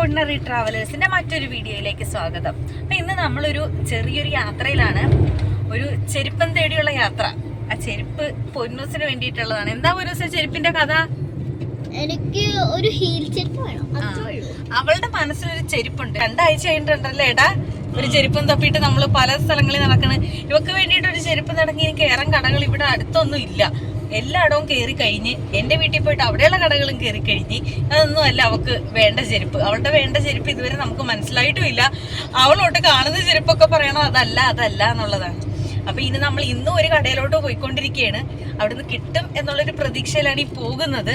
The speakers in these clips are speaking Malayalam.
ഓർഡിനറി ട്രാവലേഴ്സിന്റെ മറ്റൊരു വീഡിയോയിലേക്ക് സ്വാഗതം. അപ്പൊ ഇന്ന് നമ്മളൊരു ചെറിയൊരു യാത്രയിലാണ്. ഒരു ചെരുപ്പം തേടിയുള്ള യാത്ര. ആ ചെരുപ്പ് പൊന്നൂസിന് വേണ്ടിയിട്ടുള്ളതാണ്. എന്താ പൊന്നൂസ് ചെരുപ്പിന്റെ കഥ? എനിക്ക് ഒരു ഹീൽ ചെരുപ്പ് വേണം. അവളുടെ മനസ്സിലൊരു ചെരുപ്പുണ്ട്. രണ്ടാഴ്ച കഴിഞ്ഞിട്ടുണ്ടല്ലേ ഏടാ ഒരു ചെരുപ്പും തപ്പിയിട്ട് നമ്മൾ പല സ്ഥലങ്ങളിൽ നടക്കണ. ഇവക്ക് വേണ്ടിയിട്ട് ഒരു ചെരുപ്പ് എനിക്ക് ഏറെ കടകൾ ഇവിടെ അടുത്തൊന്നും ഇല്ല. എല്ലായിടവും കയറി കഴിഞ്ഞ് എന്റെ വീട്ടിൽ പോയിട്ട് അവിടെയുള്ള കടകളും കയറി കഴിഞ്ഞ് അതൊന്നും അല്ല അവൾക്ക് വേണ്ട ചെരുപ്പ്. അവളുടെ വേണ്ട ചെരുപ്പ് ഇതുവരെ നമുക്ക് മനസ്സിലായിട്ടുമില്ല. അവളോട്ട് കാണുന്ന ചെരുപ്പൊക്കെ പറയണം അതല്ല അതല്ല എന്നുള്ളതാണ്. അപ്പൊ ഇനി നമ്മൾ ഇന്നും ഒരു കടയിലോട്ട് പോയിക്കൊണ്ടിരിക്കുകയാണ്. അവിടുന്ന് കിട്ടും എന്നുള്ളൊരു പ്രതീക്ഷയിലാണ് ഈ പോകുന്നത്.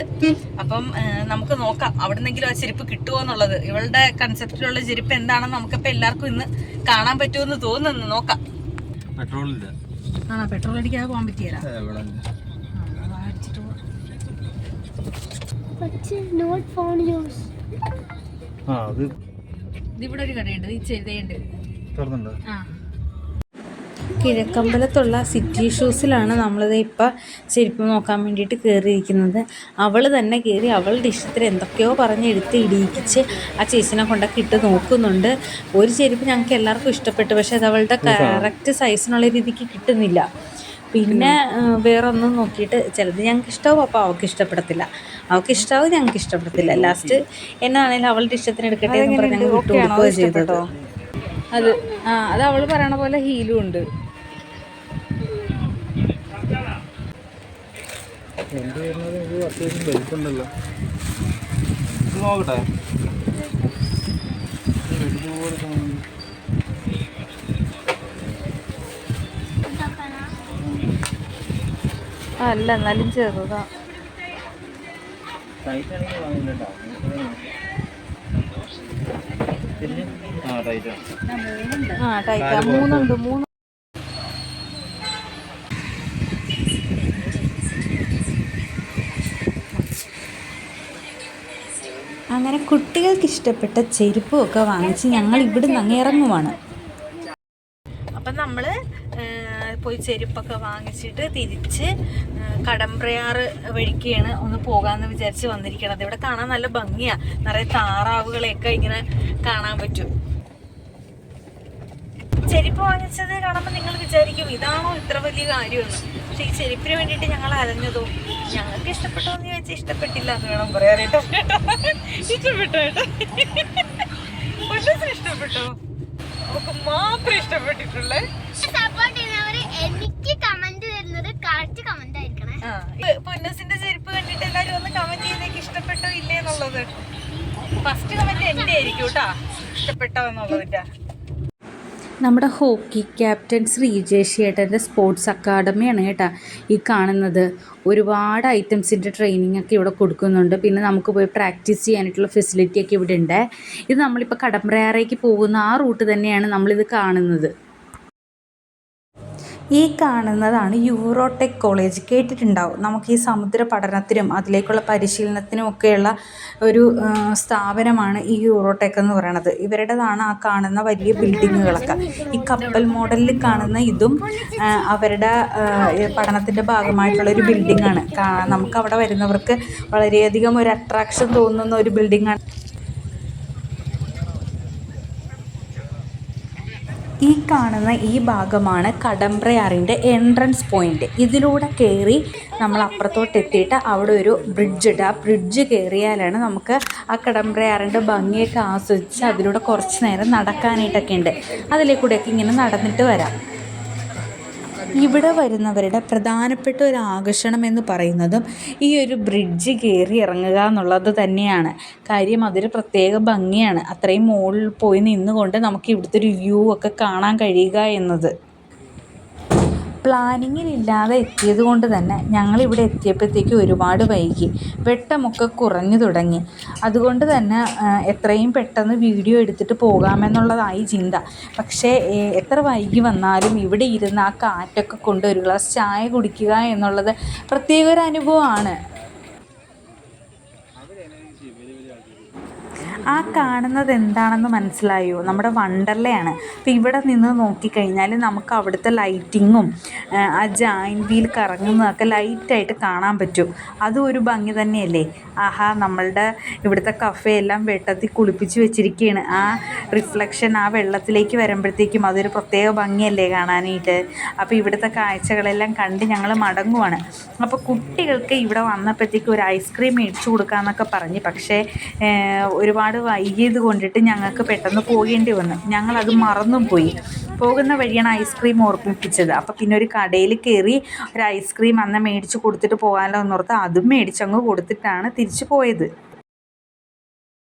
അപ്പം നമുക്ക് നോക്കാം അവിടുന്നെങ്കിലും ആ ചെരുപ്പ് കിട്ടുമോ എന്നുള്ളത്. ഇവളുടെ കൺസെപ്റ്റിലുള്ള ചെരുപ്പ് എന്താണെന്ന് നമുക്കിപ്പോ എല്ലാവർക്കും ഇന്ന് കാണാൻ പറ്റുമെന്ന് തോന്നുന്നു. നോക്കാം. പെട്രോൾ ഇല്ല ആ പെട്രോൾ അടിക്കാതെ പോകാൻ പറ്റിയല്ല എവിടെ പക്ഷേ നോട്ട് ഫോൺ യൂസ് ആ അത് ഇതിവിടെ ഒരു കടയുണ്ട് ഈ ചെയ്തേണ്ട് തുറന്നുണ്ടോ ആ. കിഴക്കമ്പലത്തുള്ള സിറ്റി ഷൂസിലാണ് നമ്മളിത് ഇപ്പം ചെരുപ്പ് നോക്കാൻ വേണ്ടിയിട്ട് കയറിയിരിക്കുന്നത് അവൾ തന്നെ കയറി അവളുടെ ഇഷ്ടത്തിൽ എന്തൊക്കെയോ പറഞ്ഞ് എടുത്ത് ഇടിയിച്ച് ആ ചേച്ചിനെ കൊണ്ടൊക്കെ ഇട്ട് നോക്കുന്നുണ്ട്. ഒരു ചെരുപ്പ് ഞങ്ങൾക്ക് എല്ലാവർക്കും ഇഷ്ടപ്പെട്ടു. പക്ഷേ അത് അവളുടെ കറക്റ്റ് സൈസിനുള്ള രീതിക്ക് കിട്ടുന്നില്ല. പിന്നെ വേറൊന്നും വേറെ ഒന്നും നോക്കിയിട്ട് ചിലത് ഞങ്ങൾക്ക് ഇഷ്ടമാവും അപ്പോൾ അവൾക്ക് ഇഷ്ടപ്പെടത്തില്ല. അവൾക്ക് ഇഷ്ടമാവും ഞങ്ങൾക്ക് ഇഷ്ടപ്പെടത്തില്ല. ലാസ്റ്റ് എന്നാണേലും അവളുടെ ഇഷ്ടത്തിന് എടുക്കട്ടെ എന്ന് പറഞ്ഞ് ഞങ്ങൾ വിട്ടു കൊടുക്കുകയോ ചെയ്തത്. അത് ആ അത് അവൾ പറയണ പോലെ ഹീലും ഉണ്ട്. നോക്കട്ടെ. അല്ല എന്നാലും ചെറുതാ. ആ ടൈറ്റാ. മൂന്നുണ്ട് മൂന്ന്. അങ്ങനെ കുട്ടികൾക്ക് ഇഷ്ടപ്പെട്ട ചെരുപ്പും ഒക്കെ വാങ്ങിച്ച് ഞങ്ങൾ ഇവിടുന്ന് അങ്ങ് ഇറങ്ങുവാണ് അപ്പം നമ്മൾ പോയി ചെരുപ്പൊക്കെ വാങ്ങിച്ചിട്ട് തിരിച്ച് കടമ്പ്രയാറ് വഴിക്കാണ് ഒന്ന് പോകാമെന്ന് വിചാരിച്ച് വന്നിരിക്കണത്. ഇവിടെ കാണാൻ നല്ല ഭംഗിയാ. നിറയെ താറാവുകളെയൊക്കെ ഇങ്ങനെ കാണാൻ പറ്റും. ചെരുപ്പ് വാങ്ങിച്ചത് കാണുമ്പോൾ നിങ്ങൾ വിചാരിക്കും ഇതാണോ ഇത്ര വലിയ കാര്യമെന്ന്? പക്ഷെ ഈ ചെരുപ്പിന് വേണ്ടിയിട്ട് ഞങ്ങൾ അലഞ്ഞതോ? ഞങ്ങൾക്ക് ഇഷ്ടപ്പെട്ടോ എന്ന് ചോദിച്ചാൽ ഇഷ്ടപ്പെട്ടില്ല എന്ന് വേണം പറയാനായിട്ട് ഇഷ്ടപ്പെട്ടോ ഇഷ്ടപ്പെട്ടോ? മാത്രം ഇഷ്ടപ്പെട്ടിട്ടുള്ളേ? എനിക്ക് കമന്റ് വരുന്നത് കറക്റ്റ് കമന്റ് ആയിരിക്കണേ. പൊന്നസിന്റെ ചെരുപ്പ് കണ്ടിട്ട് എല്ലാരും ഒന്ന് കമന്റ് ചെയ്തേക്ക് ഇഷ്ടപ്പെട്ടോ ഇല്ലേ എന്നുള്ളത്? ഫസ്റ്റ് കമന്റ് എന്റെ ആയിരിക്കും കേട്ടാ ഇഷ്ടപ്പെട്ടോ എന്നുള്ളതിന്റെ. നമ്മുടെ ഹോക്കി ക്യാപ്റ്റൻ ശ്രീജേഷ് ഏട്ടന്റെ സ്പോർട്സ് അക്കാഡമിയാണ് കേട്ടോ ഈ കാണുന്നത്. ഒരുപാട് ഐറ്റംസിന്റെ ട്രെയിനിങ് ഒക്കെ ഇവിടെ കൊടുക്കുന്നുണ്ട്. പിന്നെ നമുക്ക് പോയി പ്രാക്ടീസ് ചെയ്യാനായിട്ടുള്ള ഫെസിലിറ്റി ഒക്കെ ഇവിടെ ഉണ്ട്. ഇത് നമ്മളിപ്പോൾ കടമ്പ്രയാറേക്ക് പോകുന്ന ആ റൂട്ട് തന്നെയാണ് നമ്മളിത് കാണുന്നത്. ഈ കാണുന്നതാണ് യൂറോടെക് കോളേജ്. കേട്ടിട്ടുണ്ടാവും. നമുക്ക് ഈ സമുദ്ര പഠനത്തിനും അതിലേക്കുള്ള പരിശീലനത്തിനും ഒക്കെയുള്ള ഒരു സ്ഥാപനമാണ് ഈ യൂറോടെക് എന്ന് പറയുന്നത് ഇവരുടേതാണ് ആ കാണുന്ന വലിയ ബിൽഡിങ്ങുകളൊക്കെ. ഈ കപ്പൽ മോഡലിൽ കാണുന്ന ഇതും അവരുടെ പഠനത്തിന്റെ ഭാഗമായിട്ടുള്ള ഒരു ബിൽഡിങ്ങാണ്. നമുക്ക് അവിടെ വരുന്നവർക്ക് വളരെയധികം ഒരു അട്രാക്ഷൻ തോന്നുന്ന ഒരു ബിൽഡിങ്ങാണ്. ഈ കാണുന്ന ഈ ഭാഗമാണ് കടമ്പ്രയാറിന്റെ എൻട്രൻസ് പോയിന്റ് ഇതിലൂടെ കയറി നമ്മൾ അപ്പുറത്തോട്ട് എത്തിയിട്ട് അവിടെ ഒരു ബ്രിഡ്ജ് ഉണ്ട് ആ ബ്രിഡ്ജ് കയറിയാലാണ് നമുക്ക് ആ കടമ്പ്രയാറിന്റെ ഭംഗിയൊക്കെ ആസ്വദിച്ച് അതിലൂടെ കുറച്ച് നേരം നടക്കാനായിട്ടൊക്കെ ഉണ്ട്. അതിലേക്കൂടെയൊക്കെ ഇങ്ങനെ നടന്നിട്ട് വരാം. ഇവിടെ വരുന്നവരുടെ പ്രധാനപ്പെട്ട ഒരു ആകർഷണം എന്ന് പറയുന്നതും ഈ ഒരു ബ്രിഡ്ജ് കയറി ഇറങ്ങുക എന്നുള്ളത് തന്നെയാണ്. കാര്യം അതൊരു പ്രത്യേക ഭംഗിയാണ്. അത്രയും മുകളിൽ പോയി നിന്നുകൊണ്ട് നമുക്ക് ഇവിടുത്തെ ഒരു വ്യൂ ഒക്കെ കാണാൻ കഴിയുക എന്നത്. പ്ലാനിങ്ങിലില്ലാതെ എത്തിയത് കൊണ്ട് തന്നെ ഞങ്ങളിവിടെ എത്തിയപ്പോഴത്തേക്ക് ഒരുപാട് വൈകി. വെട്ടമൊക്കെ കുറഞ്ഞു തുടങ്ങി. അതുകൊണ്ട് തന്നെ എത്രയും പെട്ടെന്ന് വീഡിയോ എടുത്തിട്ട് പോകാമെന്നുള്ളതായി ചിന്ത. പക്ഷേ എത്ര വൈകി വന്നാലും ഇവിടെ ഇരുന്ന് ആ കാറ്റൊക്കെ കൊണ്ട് ഒരു ഗ്ലാസ് ചായ കുടിക്കുക എന്നുള്ളത് പ്രത്യേക ഒരു അനുഭവമാണ്. ആ കാണുന്നത് എന്താണെന്ന് മനസ്സിലായോ? നമ്മുടെ വണ്ടർലയാണ്. അപ്പോൾ ഇവിടെ നിന്ന് നോക്കിക്കഴിഞ്ഞാൽ നമുക്ക് അവിടുത്തെ ലൈറ്റിങ്ങും ആ ജോയിന്റ് വീൽ കറങ്ങുന്നതൊക്കെ ലൈറ്റായിട്ട് കാണാൻ പറ്റും. അതും ഒരു ഭംഗി തന്നെയല്ലേ? ആഹാ നമ്മളുടെ ഇവിടുത്തെ കഫേ എല്ലാം വെട്ടത്തിൽ കുളിപ്പിച്ച് വെച്ചിരിക്കുകയാണ് ആ റിഫ്ലക്ഷൻ ആ വെള്ളത്തിലേക്ക് വരുമ്പോഴത്തേക്കും അതൊരു പ്രത്യേക ഭംഗിയല്ലേ കാണാനായിട്ട്? അപ്പോൾ ഇവിടുത്തെ കാഴ്ചകളെല്ലാം കണ്ട് ഞങ്ങൾ മടങ്ങുവാണ്. അപ്പോൾ കുട്ടികൾക്ക് ഇവിടെ വന്നപ്പോഴത്തേക്കും ഒരു ഐസ്ക്രീം മേടിച്ചു കൊടുക്കാമെന്നൊക്കെ പറഞ്ഞ്. പക്ഷേ ഏഹ്, ഒരുപാട് വൈകിയത് കൊണ്ടിട്ട് ഞങ്ങൾക്ക് പെട്ടെന്ന് പോകേണ്ടി വന്നു. ഞങ്ങളത് മറന്നും പോയി പോകുന്ന വഴിയാണ് ഐസ്ക്രീം ഓർമ്മിപ്പിച്ചത്. അപ്പോൾ പിന്നെ ഒരു കടയിൽ കയറി ഒരു ഐസ്ക്രീം അന്ന് മേടിച്ച് കൊടുത്തിട്ട് പോകാമല്ലോ എന്നോർത്ത് അതും മേടിച്ചങ്ങ് കൊടുത്തിട്ടാണ് തിരിച്ചു പോയത്.